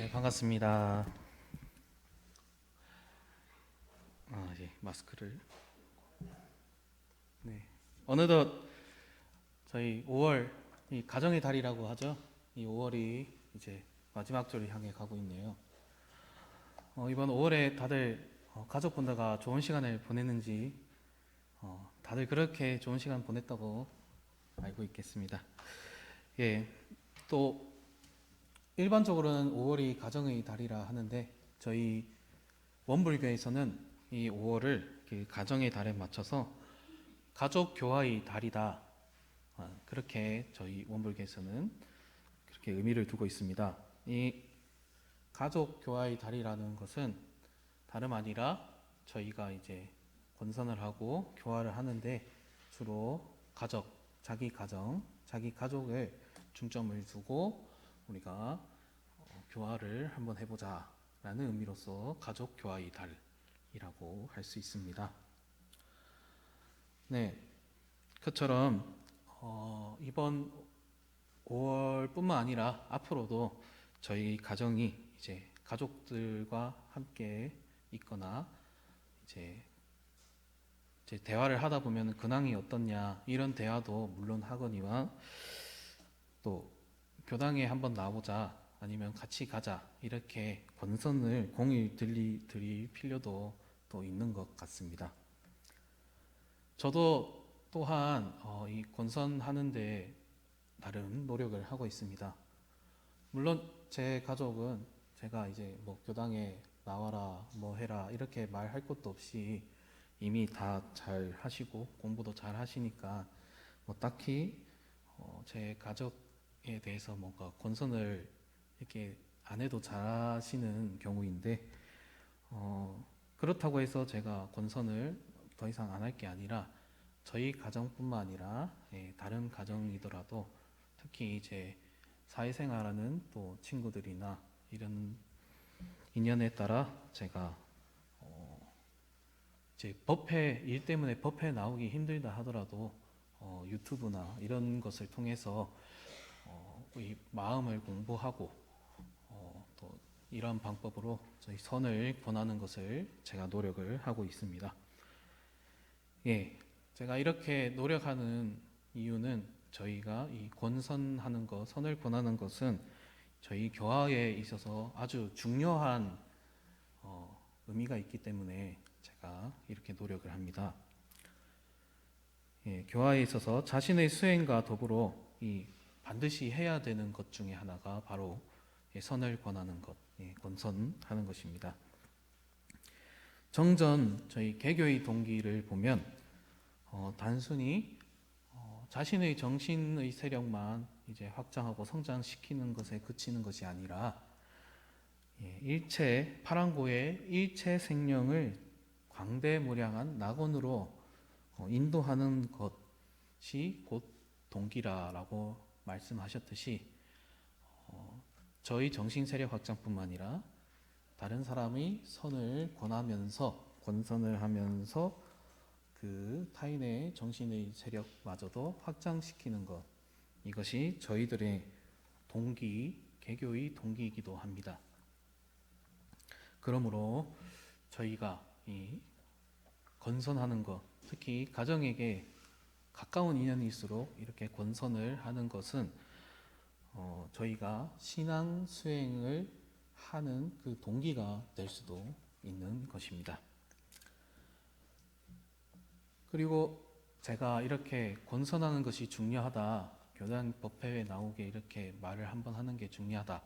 네, 반갑습니다. 아, 예, 마스크를. 네. 어느덧 저희 5월 이 가정의 달이라고 하죠. 이 5월이 이제 마지막 주를 향해 가고 있네요. 어, 이번 5월에 다들 어, 가족분들과 좋은 시간을 보냈는지 어, 다들 그렇게 좋은 시간 보냈다고 알고 있겠습니다. 예, 또 일반적으로는 5월이 가정의 달이라 하는데 저희 원불교에서는 이 5월을 그 가정의 달에 맞춰서 가족 교화의 달이다. 아, 그렇게 저희 원불교에서는 그렇게 의미를 두고 있습니다. 이 가족 교화의 달이라는 것은 다름 아니라 저희가 이제 권선을 하고 교화를 하는데 주로 가족, 자기 가정, 자기 가족을 중점을 두고 우리가 어, 교화를 한번 해보자 라는 의미로서 가족 교화의 달이라고 할 수 있습니다. 네, 그처럼 어, 이번 5월뿐만 아니라 앞으로도 저희 가정이 이제 가족들과 함께 있거나 이제 이제 대화를 하다 보면 근황이 어떻냐 이런 대화도 물론 하거니와 또 교당에 한번 나오자 아니면 같이 가자 이렇게 권선을 공을 들리 드릴 필요도 또 있는 것 같습니다. 저도 또한 어, 이 권선하는데 나름 노력을 하고 있습니다. 물론 제 가족은 제가 이제 뭐 교당에 나와라 뭐 해라 이렇게 말할 것도 없이 이미 다 잘 하시고 공부도 잘 하시니까 뭐 딱히 어, 제 가족에 대해서 뭔가 권선을 이렇게 안 해도 잘하시는 경우인데 어, 그렇다고 해서 제가 권선을 더 이상 안 할 게 아니라 저희 가정뿐만 아니라 예, 다른 가정이더라도 특히 이제 사회생활하는 또 친구들이나 이런 인연에 따라 제가 어, 이제 법회 일 때문에 법회 나오기 힘들다 하더라도 어, 유튜브나 이런 것을 통해서 어, 이 마음을 공부하고 어, 또 이런 방법으로 저희 선을 권하는 것을 제가 노력을 하고 있습니다. 예, 제가 이렇게 노력하는 이유는 저희가 이 권선하는 것, 선을 권하는 것은 저희 교화에 있어서 아주 중요한 어, 의미가 있기 때문에 제가 이렇게 노력을 합니다. 예, 교화에 있어서 자신의 수행과 더불어 이 반드시 해야 되는 것 중에 하나가 바로 예, 선을 권하는 것, 예, 권선하는 것입니다. 정전 저희 개교의 동기를 보면 어, 단순히 어, 자신의 정신의 세력만 이제 확장하고 성장시키는 것에 그치는 것이 아니라 예, 일체 파랑고의 일체 생명을 광대무량한 낙원으로 어, 인도하는 것이 곧 동기라라고 말씀하셨듯이 어, 저희 정신 세력 확장뿐만 아니라 다른 사람의 선을 권하면서 권선을 하면서 그 타인의 정신의 세력마저도 확장시키는 것 이것이 저희들의 동기 개교의 동기이기도 합니다. 그러므로 저희가 이 건선하는 것 특히 가정에게 가까운 인연일수록 이렇게 권선을 하는 것은 어, 저희가 신앙 수행을 하는 그 동기가 될 수도 있는 것입니다. 그리고 제가 이렇게 권선하는 것이 중요하다. 교단 법회에 나오게 이렇게 말을 한번 하는 게 중요하다.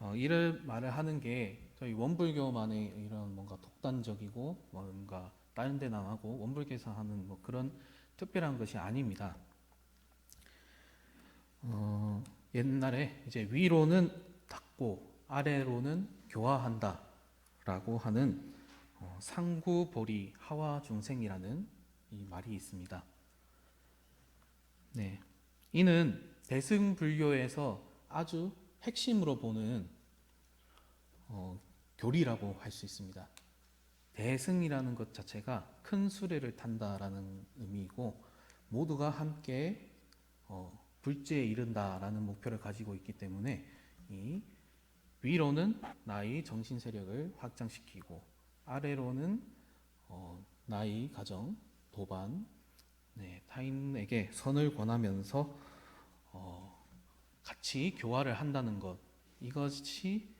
어, 이를 말을 하는 게 저희 원불교만의 이런 뭔가 독단적이고 뭔가 다른 데나 하고 원불교에서 하는 뭐 그런 특별한 것이 아닙니다. 어, 옛날에 이제 위로는 닦고 아래로는 교화한다라고 하는 어, 상구보리 하와 중생이라는 이 말이 있습니다. 네, 이는 대승불교에서 아주 핵심으로 보는 어, 교리라고 할 수 있습니다. 대승이라는 것 자체가 큰 수레를 탄다라는 의미이고 모두가 함께 어, 불제에 이른다라는 목표를 가지고 있기 때문에 이 위로는 나의 정신 세력을 확장시키고 아래로는 어, 나의 가정, 도반, 네, 타인에게 선을 권하면서 어, 같이 교화를 한다는 것 이것이 어,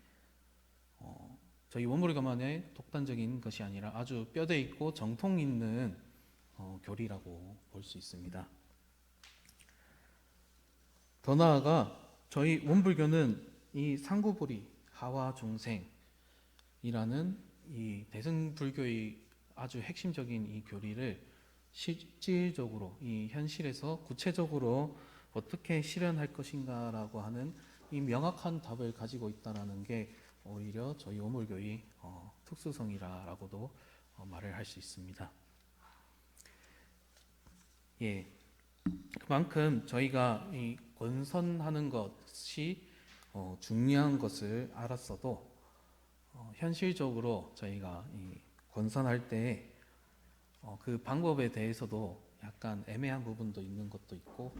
저희 원무리 가만의 독단적인 것이 아니라 아주 뼈대 있고 정통 있는 어, 교리라고 볼 수 있습니다. 더 나아가 저희 원불교는 이 상구불이 하와 중생이라는 이 대승불교의 아주 핵심적인 이 교리를 실질적으로 이 현실에서 구체적으로 어떻게 실현할 것인가라고 하는 이 명확한 답을 가지고 있다라는 게 오히려 저희 오물교의 어, 특수성이라고도 어, 말을 할 수 있습니다. 예, 그만큼 저희가 이 권선하는 것이 어, 중요한 것을 알았어도 어, 현실적으로 저희가 이 권선할 때 어, 그 방법에 대해서도 약간 애매한 부분도 있는 것도 있고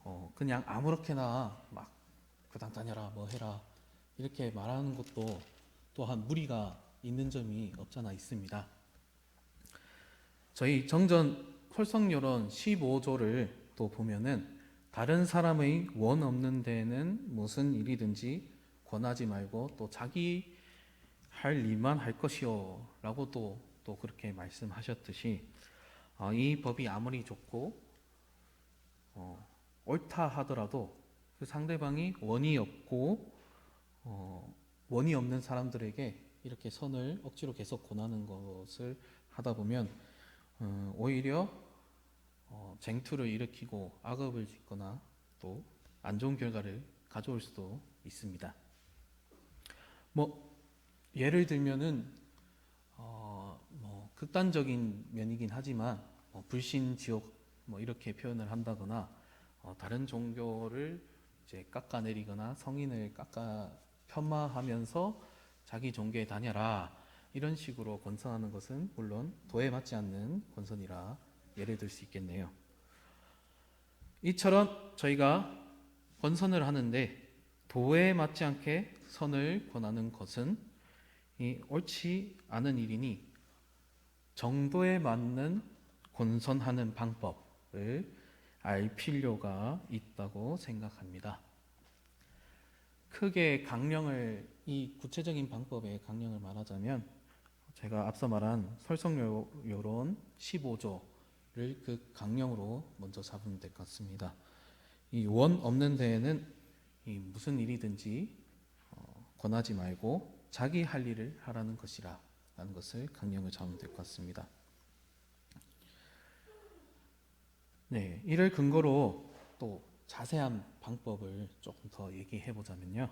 어, 그냥 아무렇게나 막 그당 다녀라 뭐 해라 이렇게 말하는 것도 또한 무리가 있는 점이 없잖아 있습니다. 저희 정전 홀성요론 15조를 또 보면은 다른 사람의 원 없는 데에는 무슨 일이든지 권하지 말고 또 자기 할 일만 할 것이요 라고 또, 또 그렇게 말씀하셨듯이 어, 이 법이 아무리 좋고 어, 옳다 하더라도 그 상대방이 원이 없고 어, 원이 없는 사람들에게 이렇게 선을 억지로 계속 권하는 것을 하다 보면 어, 오히려 어, 쟁투를 일으키고 악업을 짓거나 또 안 좋은 결과를 가져올 수도 있습니다. 뭐 예를 들면은 어, 뭐 극단적인 면이긴 하지만 뭐 불신 지옥 뭐 이렇게 표현을 한다거나 어, 다른 종교를 이제 깎아내리거나 성인을 깎아 폄하하면서 자기 종교에 다녀라 이런 식으로 권선하는 것은 물론 도에 맞지 않는 권선이라 예를 들 수 있겠네요. 이처럼 저희가 권선을 하는데 도에 맞지 않게 선을 권하는 것은 이 옳지 않은 일이니 정도에 맞는 권선하는 방법을 알 필요가 있다고 생각합니다. 크게 강령을 이 구체적인 방법의 강령을 말하자면 제가 앞서 말한 설성요론 15조를 그 강령으로 먼저 잡으면 될 것 같습니다. 이 원 없는 데에는 이 무슨 일이든지 어, 권하지 말고 자기 할 일을 하라는 것이라 라는 것을 강령을 잡으면 될 것 같습니다. 네, 이를 근거로 또 자세한 방법을 조금 더 얘기해 보자면요.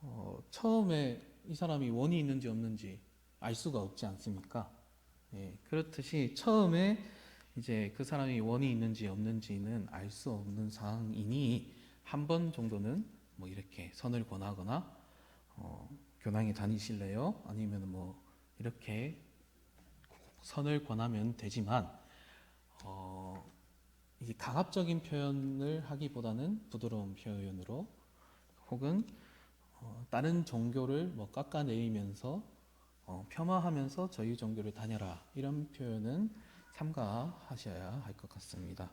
어, 처음에 이 사람이 원이 있는지 없는지 알 수가 없지 않습니까? 예, 그렇듯이 처음에 이제 그 사람이 원이 있는지 없는지는 알 수 없는 상황이니 한 번 정도는 뭐 이렇게 선을 권하거나 어, 교당에 다니실래요? 아니면 뭐 이렇게 선을 권하면 되지만 어, 이 강압적인 표현을 하기보다는 부드러운 표현으로 혹은 어, 다른 종교를 뭐 깎아내리면서 어, 폄하하면서 저희 종교를 다녀라 이런 표현은 삼가하셔야 할 것 같습니다.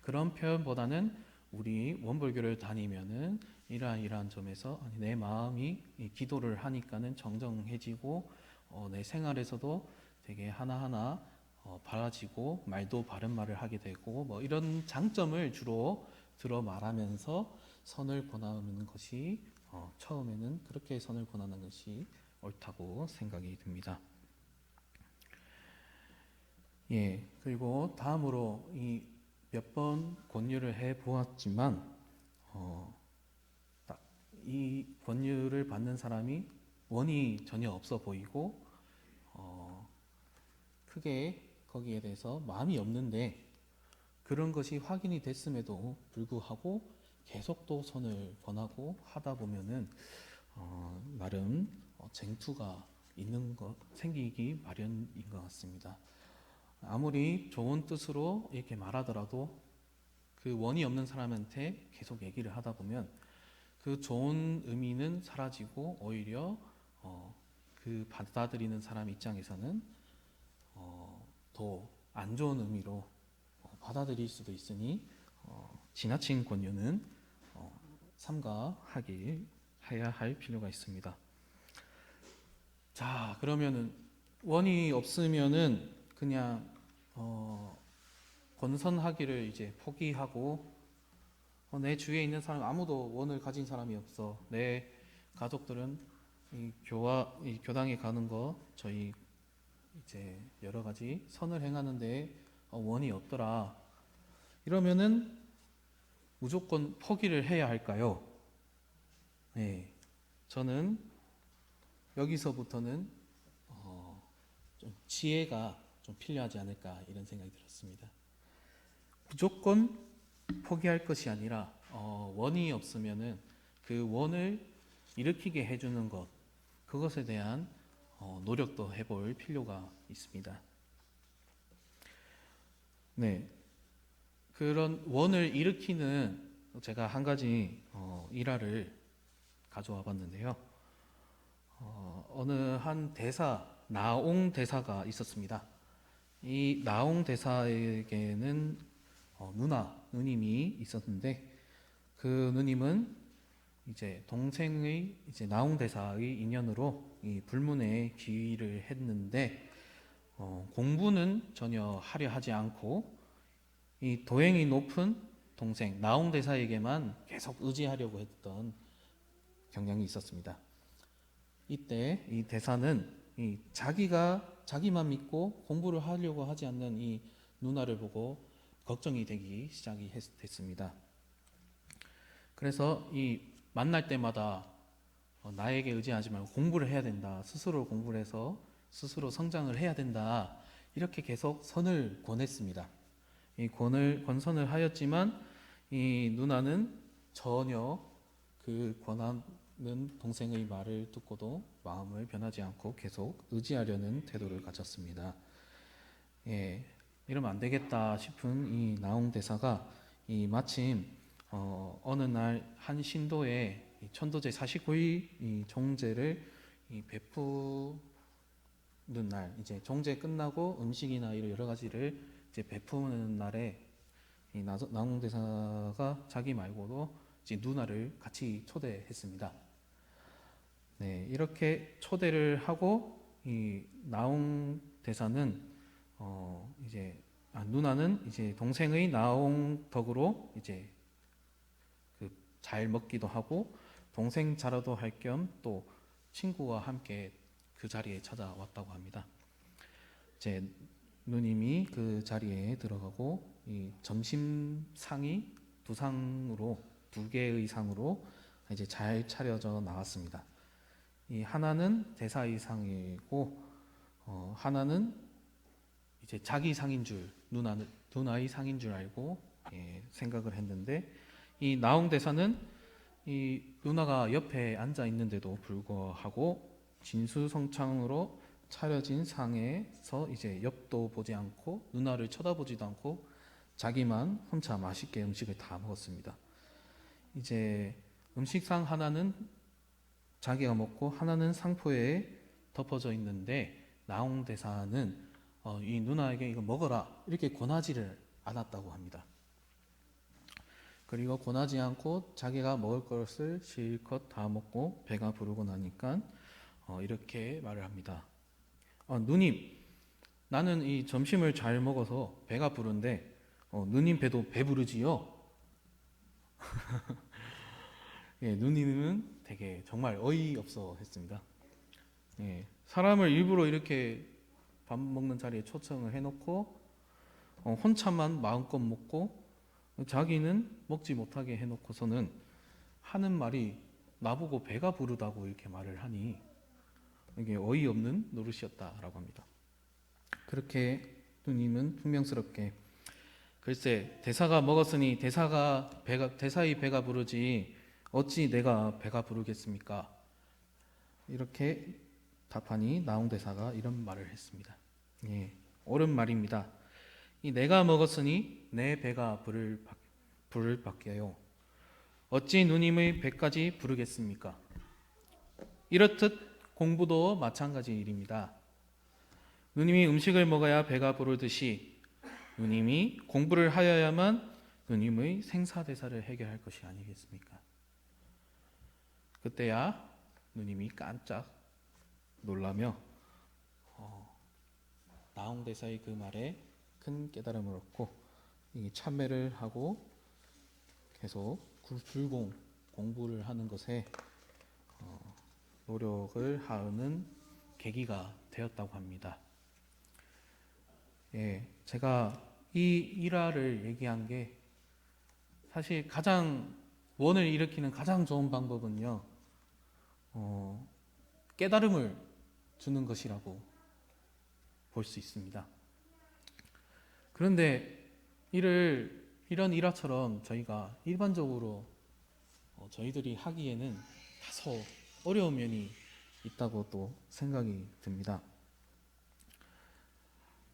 그런 표현보다는 우리 원불교를 다니면은 이러한 이러한 점에서 아니, 내 마음이 이 기도를 하니까는 정정해지고 어, 내 생활에서도 되게 하나하나 어, 바라지고 말도 바른 말을 하게 되고 뭐 이런 장점을 주로 들어 말하면서 선을 권하는 것이 어, 처음에는 그렇게 선을 권하는 것이 옳다고 생각이 듭니다. 예, 그리고 다음으로 이 몇 번 권유를 해 보았지만 어, 딱이 권유를 받는 사람이 원이 전혀 없어 보이고 어, 크게 거기에 대해서 마음이 없는데 그런 것이 확인이 됐음에도 불구하고 계속 또 선을 권하고 하다 보면은 어, 나름 어, 쟁투가 있는 것 생기기 마련인 것 같습니다. 아무리 좋은 뜻으로 이렇게 말하더라도 그 원이 없는 사람한테 계속 얘기를 하다 보면 그그 좋은 의미는 사라지고 오히려 어, 그 받아들이는 사람 입장에서는 어, 더 안 좋은 의미로 어, 받아들일 수도 있으니 어, 지나친 권유는 어, 삼가하길 해야 할 필요가 있습니다. 자 그러면은 원이 없으면은 그냥 어, 권선하기를 이제 포기하고 어, 내 주위에 있는 사람 아무도 원을 가진 사람이 없어. 내 가족들은 이 교화 이 교당에 가는 거 저희 이제 여러 가지 선을 행하는데 어, 원이 없더라. 이러면은 무조건 포기를 해야 할까요? 네, 저는 여기서부터는 어, 좀 지혜가 좀 필요하지 않을까 이런 생각이 들었습니다. 무조건 포기할 것이 아니라 어, 원이 없으면은 그 원을 일으키게 해주는 것 그것에 대한 어, 노력도 해볼 필요가 있습니다. 네, 그런 원을 일으키는 제가 한 가지 어, 일화를 가져와 봤는데요. 어, 어느 한 대사 나옹 대사가 있었습니다. 이 나옹 대사에게는 어, 누나 누님이 있었는데 그 누님은 이제 동생의 이제 나옹 대사의 인연으로 이 불문에 기위를 했는데 어, 공부는 전혀 하려 하지 않고 이 도행이 높은 동생 나옹 대사에게만 계속 의지하려고 했던 경향이 있었습니다. 이때 이 대사는 이 자기가 자기만 믿고 공부를 하려고 하지 않는 이 누나를 보고 걱정이 되기 시작이 했- 됐습니다. 그래서 이 만날 때마다 어, 나에게 의지하지 말고 공부를 해야 된다. 스스로 공부를 해서 스스로 성장을 해야 된다. 이렇게 계속 선을 권했습니다. 이 권을 권선을 하였지만 이 누나는 전혀 그 권하는 동생의 말을 듣고도 마음을 변하지 않고 계속 의지하려는 태도를 가졌습니다. 예, 이러면 안 되겠다 싶은 이 나홍 대사가 이 마침 어, 어느 날 한 신도에 이 천도제 49일 이 종제를 이 베푸는 날 이제 종제 끝나고 음식이나 이런 여러 가지를 이제 베푸는 날에 나홍 대사가 자기 말고도 이제 누나를 같이 초대했습니다. 네, 이렇게 초대를 하고 이 나홍 대사는 어 이제 아, 누나는 이제 동생의 나홍 덕으로 이제 그 잘 먹기도 하고 동생 자라도 할 겸 또 친구와 함께 그 자리에 찾아왔다고 합니다. 제 누님이 그 자리에 들어가고 이 점심 상이 두 상으로 두 개의 상으로 이제 잘 차려져 나왔습니다. 이 하나는 대사의 상이고 어, 하나는 이제 자기 상인 줄 누나는 누나의 상인 줄 알고 예, 생각을 했는데 이 나홍 대사는 이 누나가 옆에 앉아 있는데도 불구하고 진수성찬으로 차려진 상에서 이제 옆도 보지 않고 누나를 쳐다보지도 않고 자기만 혼자 맛있게 음식을 다 먹었습니다. 이제 음식상 하나는 자기가 먹고 하나는 상포에 덮어져 있는데 나홍 대사는 어, 이 누나에게 이거 먹어라 이렇게 권하지를 않았다고 합니다. 그리고 권하지 않고 자기가 먹을 것을 실컷 다 먹고 배가 부르고 나니까 어, 이렇게 말을 합니다. 어, 누님, 나는 이 점심을 잘 먹어서 배가 부른데 어, 누님 배도 배부르지요? 예, 누님은 되게 정말 어이없어 했습니다. 예, 사람을 일부러 이렇게 밥 먹는 자리에 초청을 해놓고 어, 혼자만 마음껏 먹고 자기는 먹지 못하게 해놓고서는 하는 말이 나보고 배가 부르다고 이렇게 말을 하니 이게 어이없는 노릇이었다라고 합니다. 그렇게 누님은 분명스럽게 글쎄 대사가 먹었으니 대사가 배가 대사의 배가 부르지 어찌 내가 배가 부르겠습니까? 이렇게 답하니 나홍 대사가 이런 말을 했습니다. 예, 옳은 말입니다. 이 내가 먹었으니 내 배가 부를 밖- 부를 밖에요. 어찌 누님의 배까지 부르겠습니까? 이렇듯 공부도 마찬가지 일입니다. 누님이 음식을 먹어야 배가 부르듯이 누님이 공부를 하여야만 누님의 생사대사를 해결할 것이 아니겠습니까? 그때야 누님이 깜짝 놀라며 어, 나홍대사의 그 말에 큰 깨달음을 얻고 이 참회를 하고 계속 굴- 불공 공부를 하는 것에 어, 노력을 하는 계기가 되었다고 합니다. 예, 제가 이 일화를 얘기한 게 사실 가장 원을 일으키는 가장 좋은 방법은요, 어, 깨달음을 주는 것이라고 볼 수 있습니다. 그런데 이를 이런 일화처럼 저희가 일반적으로 어, 저희들이 하기에는 다소 어려운 면이 있다고 또 생각이 듭니다.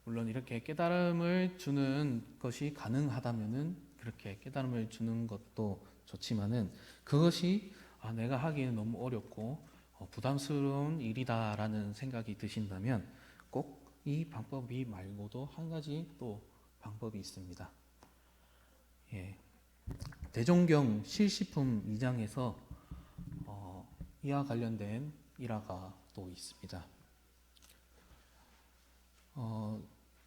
물론 이렇게 깨달음을 주는 것이 가능하다면은 그렇게 깨달음을 주는 것도 좋지만은 그것이 아, 내가 하기에는 너무 어렵고 어, 부담스러운 일이다라는 생각이 드신다면 꼭 이 방법이 말고도 한 가지 또 방법이 있습니다. 예. 대종경 실시품 2장에서 어, 이와 관련된 일화가 또 있습니다. 어,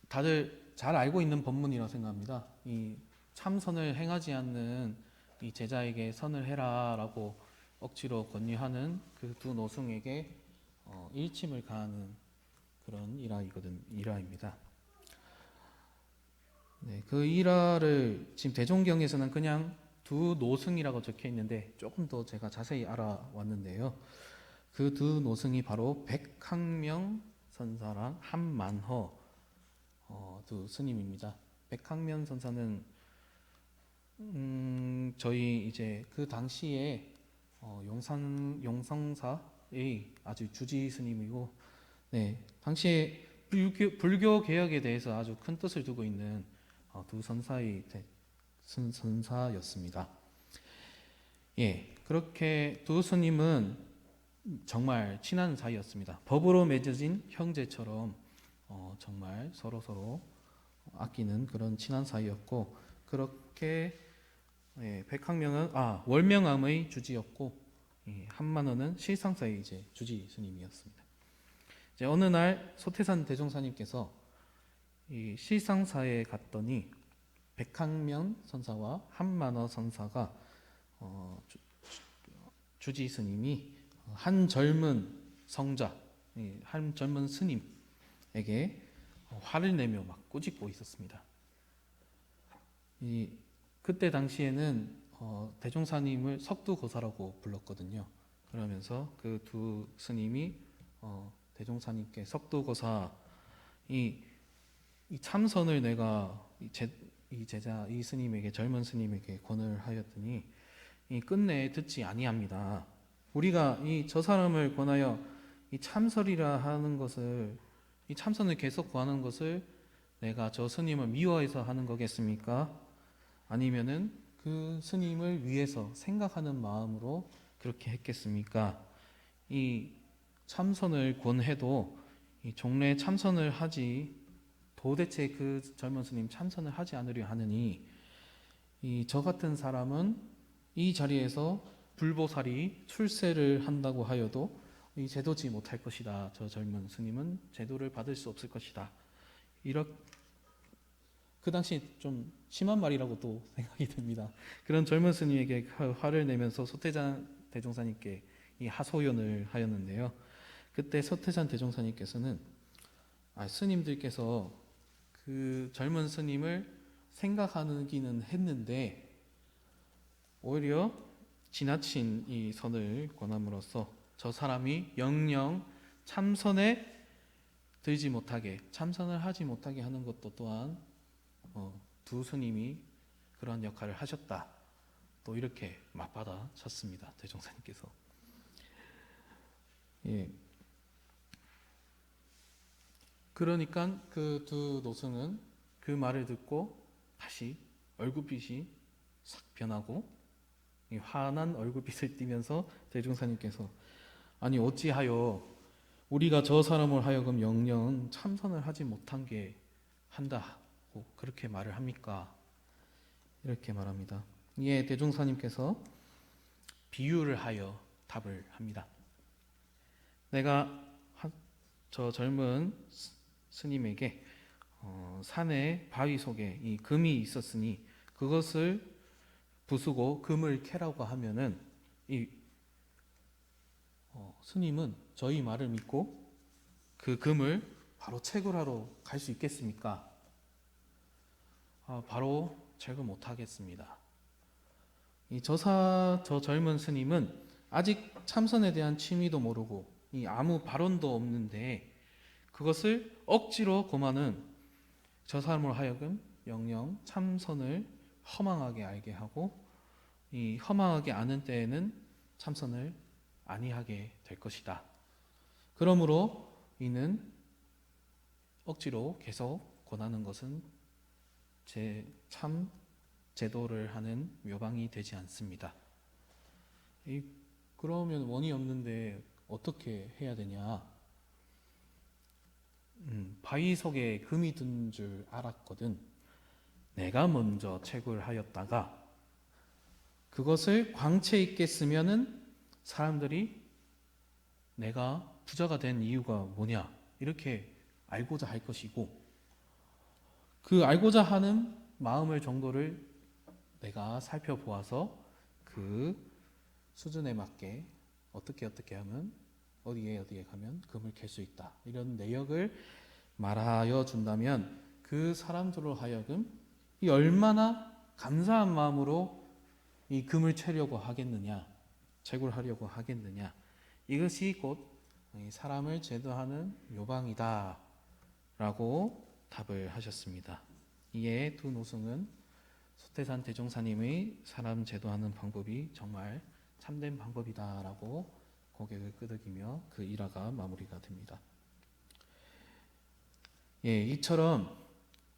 다들 잘 알고 있는 법문이라고 생각합니다. 이 참선을 행하지 않는 이 제자에게 선을 해라라고 억지로 권유하는 그 두 노승에게 어, 일침을 가하는 그런 일화이거든 일화입니다. 네, 그 일화를 지금 대종경에서는 그냥 두 노승이라고 적혀 있는데 조금 더 제가 자세히 알아왔는데요. 그 두 노승이 바로 백학명 선사랑 한만허 어, 두 스님입니다. 백학면 선사는 음, 저희 이제 그 당시에 어, 용산 용성사의 아주 주지 스님이고, 네 당시에 불교, 불교 개혁에 대해서 아주 큰 뜻을 두고 있는 어, 두 선사의 대- 선, 선사였습니다. 예, 그렇게 두 스님은 정말 친한 사이였습니다. 법으로 맺어진 형제처럼 어, 정말 서로 서로 아끼는 그런 친한 사이였고 그렇게 예, 백학명은 아 월명암의 주지였고 예, 한만원은 실상사의 이제 주지 스님이었습니다. 이제 어느 날 소태산 대종사님께서 이 실상사에 갔더니 백학명 선사와 한만어 선사가 어, 주, 주지 스님이 한 젊은 성자, 이한 젊은 스님에게 화를 내며 막 꾸짖고 있었습니다. 이 그때 당시에는 어, 대종사님을 석두고사라고 불렀거든요. 그러면서 그 두 스님이 어, 대종사님께 석두고사 이, 이 참선을 내가 이, 제, 이 제자 이 스님에게 젊은 스님에게 권을 하였더니 이 끝내 듣지 아니합니다. 우리가 이 저 사람을 권하여 이 참설이라 하는 것을 이 참선을 계속 구하는 것을 내가 저 스님을 미워해서 하는 거겠습니까? 아니면은 그 스님을 위해서 생각하는 마음으로 그렇게 했겠습니까? 이 참선을 권해도 이 종래 참선을 하지 도대체 그 젊은 스님 참선을 하지 않으려 하느니 이 저 같은 사람은 이 자리에서 불보살이 출세를 한다고 하여도 이 제도지 못할 것이다. 저 젊은 스님은 제도를 받을 수 없을 것이다. 이렇게 그 당시 좀 심한 말이라고 또 생각이 듭니다. 그런 젊은 스님에게 화- 화를 내면서 소태산 대종사님께 이 하소연을 하였는데요. 그때 서태산 대종사님께서는 아, 스님들께서 그 젊은 스님을 생각하기는 했는데 오히려 지나친 이 선을 권함으로써 저 사람이 영영 참선에 들지 못하게 참선을 하지 못하게 하는 것도 또한 어, 두 스님이 그런 역할을 하셨다. 또 이렇게 맞받아 쳤습니다. 대종사님께서. 예. 그러니까 그 두 노승은 그 말을 듣고 다시 얼굴빛이 싹 변하고 이 환한 얼굴빛을 띠면서 대종사님께서 아니 어찌하여 우리가 저 사람을 하여금 영영 참선을 하지 못한 게 한다고 그렇게 말을 합니까? 이렇게 말합니다. 이에 대종사님께서 비유를 하여 답을 합니다. 내가 한- 저 젊은 스- 스님에게 어, 산의 바위 속에 이 금이 있었으니 그것을 부수고 금을 캐라고 하면은 이 어, 스님은 저희 말을 믿고 그 금을 바로 채굴하러 갈 수 있겠습니까? 아, 바로 채굴 못 하겠습니다. 이 저사 저 젊은 스님은 아직 참선에 대한 취미도 모르고 이 아무 발언도 없는데 그것을 억지로 고마는 저 사람을 하여금 영영 참선을 허망하게 알게 하고 이 허망하게 아는 때에는 참선을 아니하게 될 것이다. 그러므로 이는 억지로 계속 권하는 것은 제 참 제도를 하는 묘방이 되지 않습니다. 이 그러면 원이 없는데 어떻게 해야 되냐? 음, 바위 속에 금이 든 줄 알았거든. 내가 먼저 채굴 하였다가 그것을 광채 있게 쓰면은 사람들이 내가 부자가 된 이유가 뭐냐 이렇게 알고자 할 것이고 그 알고자 하는 마음의 정도를 내가 살펴보아서 그 수준에 맞게 어떻게 어떻게 하면 어디에 어디에 가면 금을 캘 수 있다 이런 내역을 말하여 준다면 그 사람들로 하여금 이 얼마나 감사한 마음으로 이 금을 채려고 하겠느냐 채굴하려고 하겠느냐 이것이 곧이 사람을 제도하는 묘방이다 라고 답을 하셨습니다. 이에 두 노승은 소태산 대종사님의 사람 제도하는 방법이 정말 참된 방법이다라고 고개를 끄덕이며 그 일화가 마무리가 됩니다. 예, 이처럼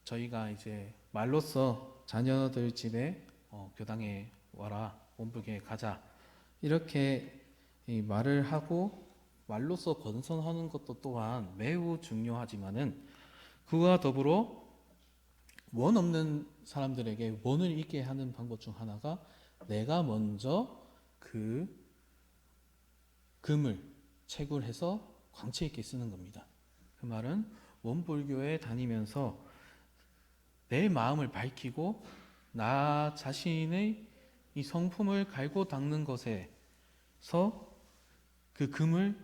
저희가 이제 말로써 자녀들 집에 어, 교당에 와라 원불교에 가자 이렇게 이 말을 하고 말로써 건선하는 것도 또한 매우 중요하지만은 그와 더불어 원 없는 사람들에게 원을 있게 하는 방법 중 하나가 내가 먼저 그 금을 채굴해서 광채 있게 쓰는 겁니다. 그 말은 원불교에 다니면서 내 마음을 밝히고 나 자신의 이 성품을 갈고 닦는 것에서 그 금을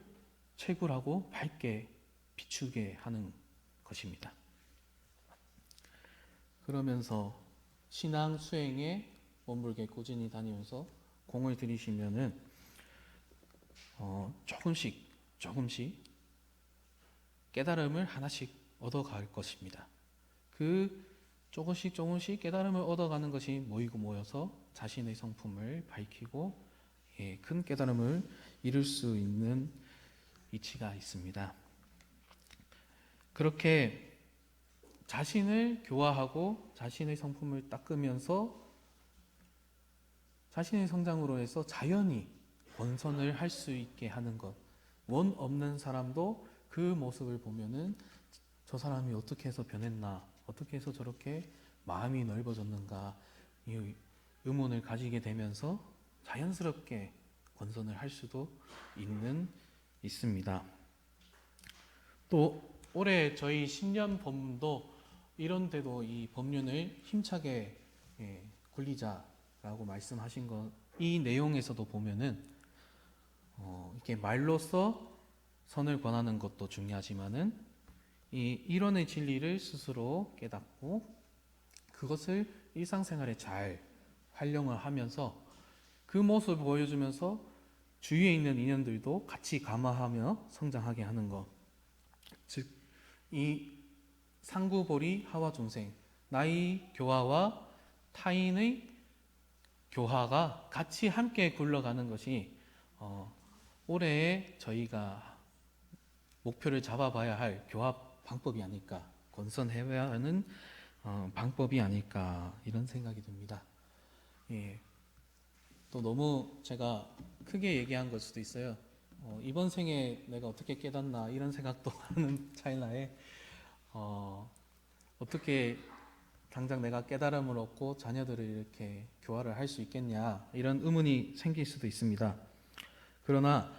채굴하고 밝게 비추게 하는 것입니다. 그러면서 신앙 수행에 원불교 꾸준히 다니면서 공을 들이시면은 어, 조금씩 조금씩 깨달음을 하나씩 얻어갈 것입니다. 그 조금씩 조금씩 깨달음을 얻어가는 것이 모이고 모여서 자신의 성품을 밝히고 예, 큰 깨달음을 이룰 수 있는 이치가 있습니다. 그렇게 자신을 교화하고 자신의 성품을 닦으면서 자신의 성장으로 해서 자연히 본선을 할 수 있게 하는 것. 원 없는 사람도 그 모습을 보면은 저 사람이 어떻게 해서 변했나, 어떻게 해서 저렇게 마음이 넓어졌는가, 이 의문을 가지게 되면서 자연스럽게 권선을 할 수도 있는 있습니다. 또 올해 저희 신년 법문도 이런데도 이 법륜을 힘차게 예, 굴리자라고 말씀하신 것, 이 내용에서도 보면은 어, 이렇게 말로써 선을 권하는 것도 중요하지만은 이 이론의 진리를 스스로 깨닫고 그것을 일상생활에 잘 활용을 하면서 그 모습을 보여주면서 주위에 있는 인연들도 같이 감화하며 성장하게 하는 것. 즉, 이 상구보리 하와 중생, 나의 교화와 타인의 교화가 같이 함께 굴러가는 것이 어, 올해에 저희가 목표를 잡아봐야 할 교화 방법이 아닐까, 권선해야 하는 어, 방법이 아닐까 이런 생각이 듭니다. 예. 또 너무 제가 크게 얘기한 걸 수도 있어요. 어, 이번 생에 내가 어떻게 깨닫나 이런 생각도 하는 찰나에 어, 어떻게 당장 내가 깨달음을 얻고 자녀들을 이렇게 교화를 할 수 있겠냐 이런 의문이 생길 수도 있습니다. 그러나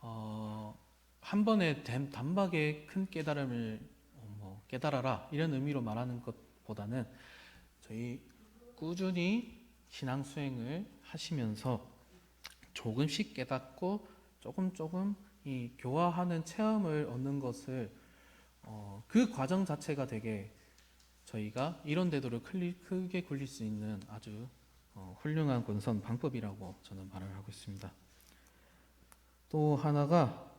어, 한 번에 단- 단박에 큰 깨달음을 어, 뭐 깨달아라 이런 의미로 말하는 것보다는 저희 꾸준히 신앙 수행을 하시면서 조금씩 깨닫고 조금 조금 이 교화하는 체험을 얻는 것을 어, 그 과정 자체가 되게 저희가 이런 클리, 크게 굴릴 수 있는 아주 어, 훌륭한 권선 방법이라고 저는 말을 하고 있습니다. 또 하나가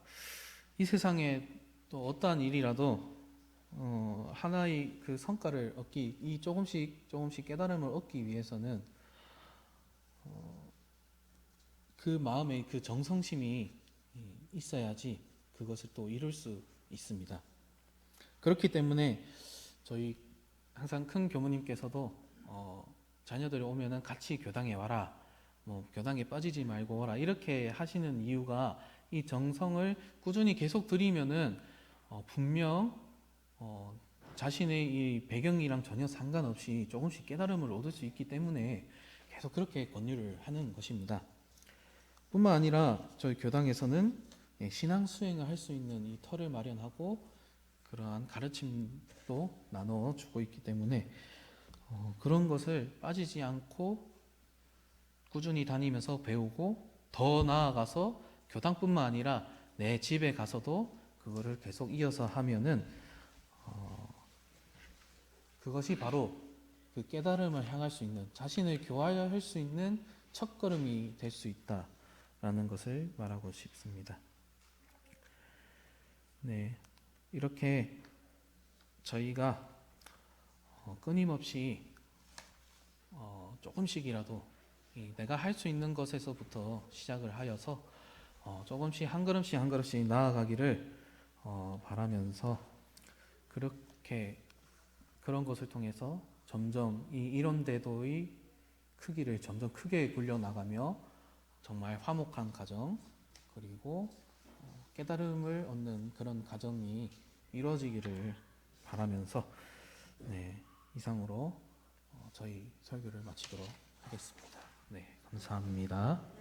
이 세상에 또 어떠한 일이라도 어, 하나의 그 성과를 얻기 이 조금씩 조금씩 깨달음을 얻기 위해서는 어, 그 마음에 그 정성심이 있어야지 그것을 또 이룰 수 있습니다. 그렇기 때문에 저희 항상 큰 교무님께서도 어, 자녀들이 오면은 같이 교당에 와라. 뭐 교당에 빠지지 말고 와라. 이렇게 하시는 이유가 이 정성을 꾸준히 계속 드리면은 어, 분명 어, 자신의 이 배경이랑 전혀 상관없이 조금씩 깨달음을 얻을 수 있기 때문에 계속 그렇게 권유를 하는 것입니다. 뿐만 아니라 저희 교당에서는 예, 신앙 수행을 할 수 있는 이 터를 마련하고 그러한 가르침도 나눠 주고 있기 때문에 어, 그런 것을 빠지지 않고 꾸준히 다니면서 배우고 더 나아가서 교당뿐만 아니라 내 집에 가서도 그거를 계속 이어서 하면은 어, 그것이 바로 그 깨달음을 향할 수 있는 자신을 교화할 수 있는 첫 걸음이 될 수 있다라는 것을 말하고 싶습니다. 네, 이렇게 저희가 어, 끊임없이 어, 조금씩이라도 이 내가 할 수 있는 것에서부터 시작을 하여서 어, 조금씩 한 걸음씩 한 걸음씩 나아가기를 어, 바라면서 그렇게 그런 것을 통해서 점점 이 이론대도의 크기를 점점 크게 굴려 나가며 정말 화목한 가정 그리고 어, 깨달음을 얻는 그런 가정이 이루어지기를 바라면서 네, 이상으로 어, 저희 설교를 마치도록 하겠습니다. 네, 감사합니다.